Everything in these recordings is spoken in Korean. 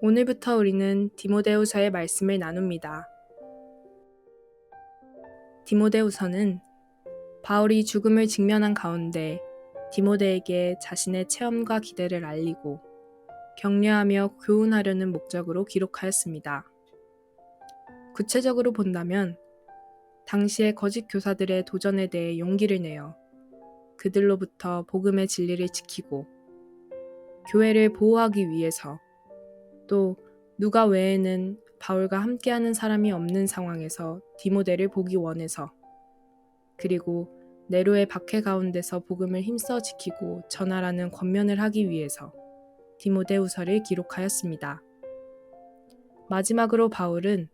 오늘부터 우리는 디모데후서의 말씀을 나눕니다. 디모데후서는 바울이 죽음을 직면한 가운데 디모데에게 자신의 체험과 기대를 알리고 격려하며 교훈하려는 목적으로 기록하였습니다. 구체적으로 본다면 당시의 거짓 교사들의 도전에 대해 용기를 내어 그들로부터 복음의 진리를 지키고 교회를 보호하기 위해서 또 누가 외에는 바울과 함께하는 사람이 없는 상황에서 디모데를 보기 원해서 그리고 네로의 박해 가운데서 복음을 힘써 지키고 전하라는 권면을 하기 위해서 디모데후서를 기록하였습니다. 마지막으로 바울은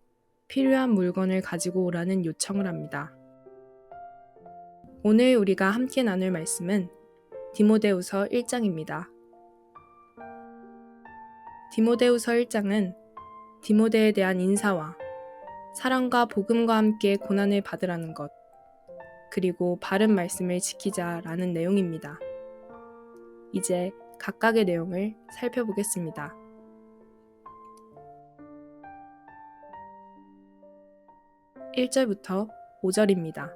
필요한 물건을 가지고 오라는 요청을 합니다. 오늘 우리가 함께 나눌 말씀은 디모데후서 1장입니다. 디모데후서 1장은 디모데에 대한 인사와 사랑과 복음과 함께 고난을 받으라는 것, 그리고 바른 말씀을 지키자라는 내용입니다. 이제 각각의 내용을 살펴보겠습니다. 1절부터 5절입니다.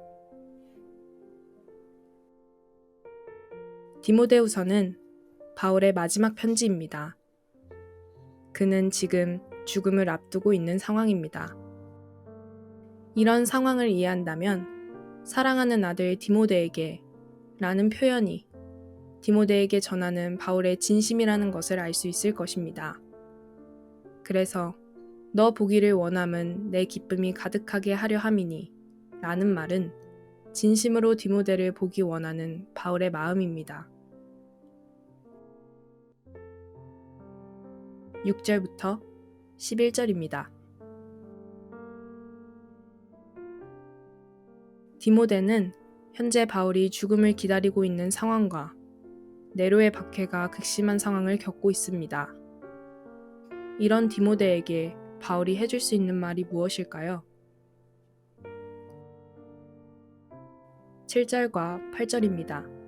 디모데후서는 바울의 마지막 편지입니다. 그는 지금 죽음을 앞두고 있는 상황입니다. 이런 상황을 이해한다면 사랑하는 아들 디모데에게 라는 표현이 디모데에게 전하는 바울의 진심이라는 것을 알 수 있을 것입니다. 그래서 너 보기를 원함은 내 기쁨이 가득하게 하려 함이니 라는 말은 진심으로 디모데를 보기 원하는 바울의 마음입니다. 6절부터 11절입니다. 디모데는 현재 바울이 죽음을 기다리고 있는 상황과 네로의 박해가 극심한 상황을 겪고 있습니다. 이런 디모데에게 바울이 해줄 수 있는 말이 무엇일까요? 7절과 8절입니다.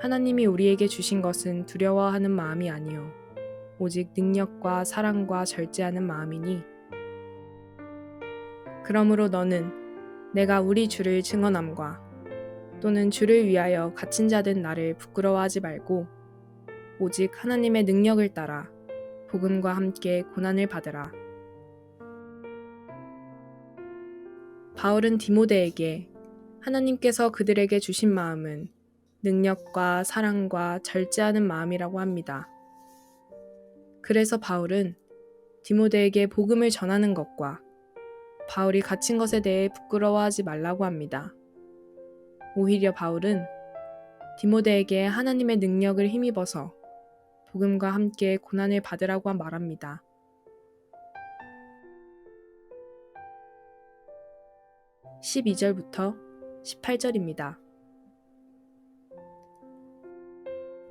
하나님이 우리에게 주신 것은 두려워하는 마음이 아니요 오직 능력과 사랑과 절제하는 마음이니 그러므로 너는 내가 우리 주를 증언함과 또는 주를 위하여 갇힌 자 된 나를 부끄러워하지 말고 오직 하나님의 능력을 따라 복음과 함께 고난을 받으라. 바울은 디모데에게 하나님께서 그들에게 주신 마음은 능력과 사랑과 절제하는 마음이라고 합니다. 그래서 바울은 디모데에게 복음을 전하는 것과 바울이 갇힌 것에 대해 부끄러워하지 말라고 합니다. 오히려 바울은 디모데에게 하나님의 능력을 힘입어서 복음과 함께 고난을 받으라고 말합니다. 12절부터 18절입니다.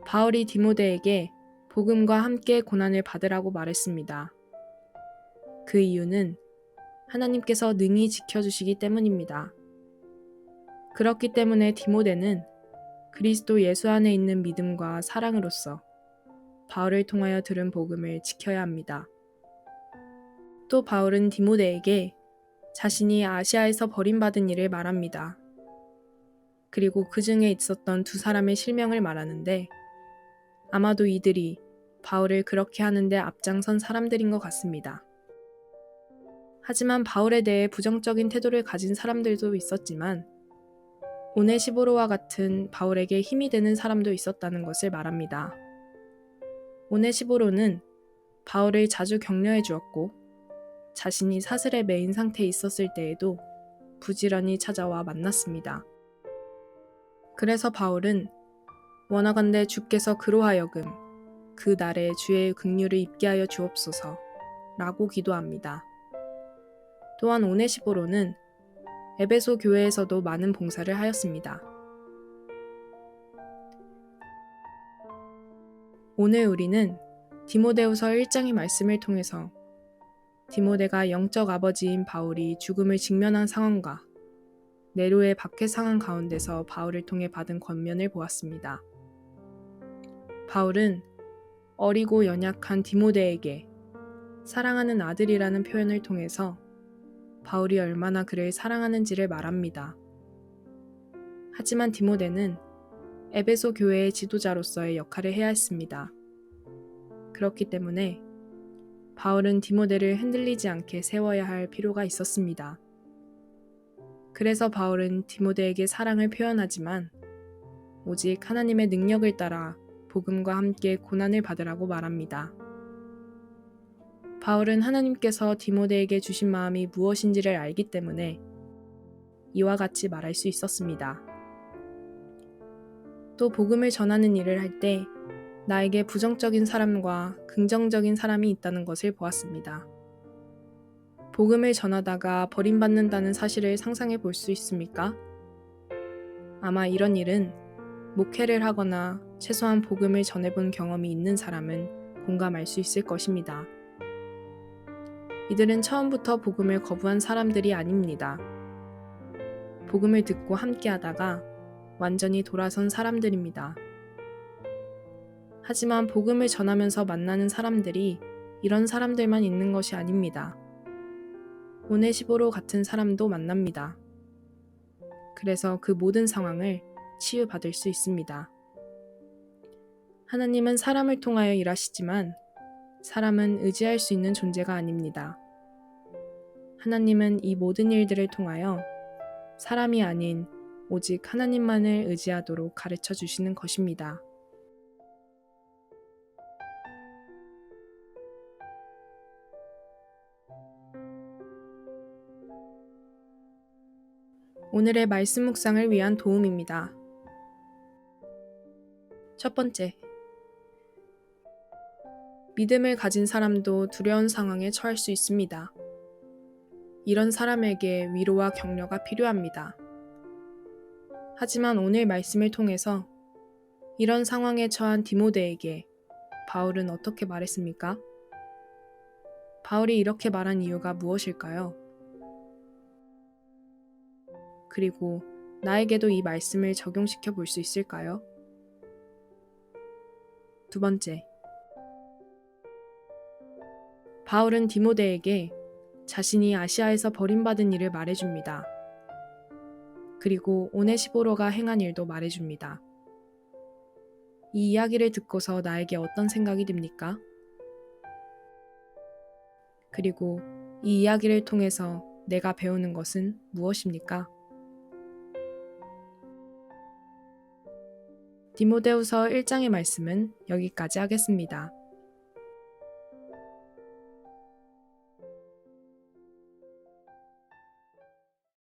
바울이 디모데에게 복음과 함께 고난을 받으라고 말했습니다. 그 이유는 하나님께서 능히 지켜주시기 때문입니다. 그렇기 때문에 디모데는 그리스도 예수 안에 있는 믿음과 사랑으로서 바울을 통하여 들은 복음을 지켜야 합니다. 또 바울은 디모데에게 자신이 아시아에서 버림받은 일을 말합니다. 그리고 그 중에 있었던 두 사람의 실명을 말하는데 아마도 이들이 바울을 그렇게 하는데 앞장선 사람들인 것 같습니다. 하지만 바울에 대해 부정적인 태도를 가진 사람들도 있었지만 오네시보로와 같은 바울에게 힘이 되는 사람도 있었다는 것을 말합니다. 오네시보로는 바울을 자주 격려해 주었고 자신이 사슬에 매인 상태에 있었을 때에도 부지런히 찾아와 만났습니다. 그래서 바울은 원하건대 주께서 그로 하여금 그 날에 주의 긍휼을 입게 하여 주옵소서 라고 기도합니다. 또한 오네시보로는 에베소 교회에서도 많은 봉사를 하였습니다. 오늘 우리는 디모데후서 1장의 말씀을 통해서 디모데가 영적 아버지인 바울이 죽음을 직면한 상황과 네로의 박해 상황 가운데서 바울을 통해 받은 권면을 보았습니다. 바울은 어리고 연약한 디모데에게 사랑하는 아들이라는 표현을 통해서 바울이 얼마나 그를 사랑하는지를 말합니다. 하지만 디모데는 에베소 교회의 지도자로서의 역할을 해야 했습니다. 그렇기 때문에 바울은 디모데를 흔들리지 않게 세워야 할 필요가 있었습니다. 그래서 바울은 디모데에게 사랑을 표현하지만 오직 하나님의 능력을 따라 복음과 함께 고난을 받으라고 말합니다. 바울은 하나님께서 디모데에게 주신 마음이 무엇인지를 알기 때문에 이와 같이 말할 수 있었습니다. 또 복음을 전하는 일을 할 때 나에게 부정적인 사람과 긍정적인 사람이 있다는 것을 보았습니다. 복음을 전하다가 버림받는다는 사실을 상상해 볼 수 있습니까? 아마 이런 일은 목회를 하거나 최소한 복음을 전해본 경험이 있는 사람은 공감할 수 있을 것입니다. 이들은 처음부터 복음을 거부한 사람들이 아닙니다. 복음을 듣고 함께 하다가 완전히 돌아선 사람들입니다. 하지만 복음을 전하면서 만나는 사람들이 이런 사람들만 있는 것이 아닙니다. 오네시보로 같은 사람도 만납니다. 그래서 그 모든 상황을 치유받을 수 있습니다. 하나님은 사람을 통하여 일하시지만 사람은 의지할 수 있는 존재가 아닙니다. 하나님은 이 모든 일들을 통하여 사람이 아닌 오직 하나님만을 의지하도록 가르쳐 주시는 것입니다. 오늘의 말씀 묵상을 위한 도움입니다. 첫 번째. 믿음을 가진 사람도 두려운 상황에 처할 수 있습니다. 이런 사람에게 위로와 격려가 필요합니다. 하지만 오늘 말씀을 통해서 이런 상황에 처한 디모데에게 바울은 어떻게 말했습니까? 바울이 이렇게 말한 이유가 무엇일까요? 그리고 나에게도 이 말씀을 적용시켜 볼 수 있을까요? 두 번째. 바울은 디모데에게 자신이 아시아에서 버림받은 일을 말해줍니다. 그리고 오네시보로가 행한 일도 말해줍니다. 이 이야기를 듣고서 나에게 어떤 생각이 듭니까? 그리고 이 이야기를 통해서 내가 배우는 것은 무엇입니까? 디모데후서 1장의 말씀은 여기까지 하겠습니다.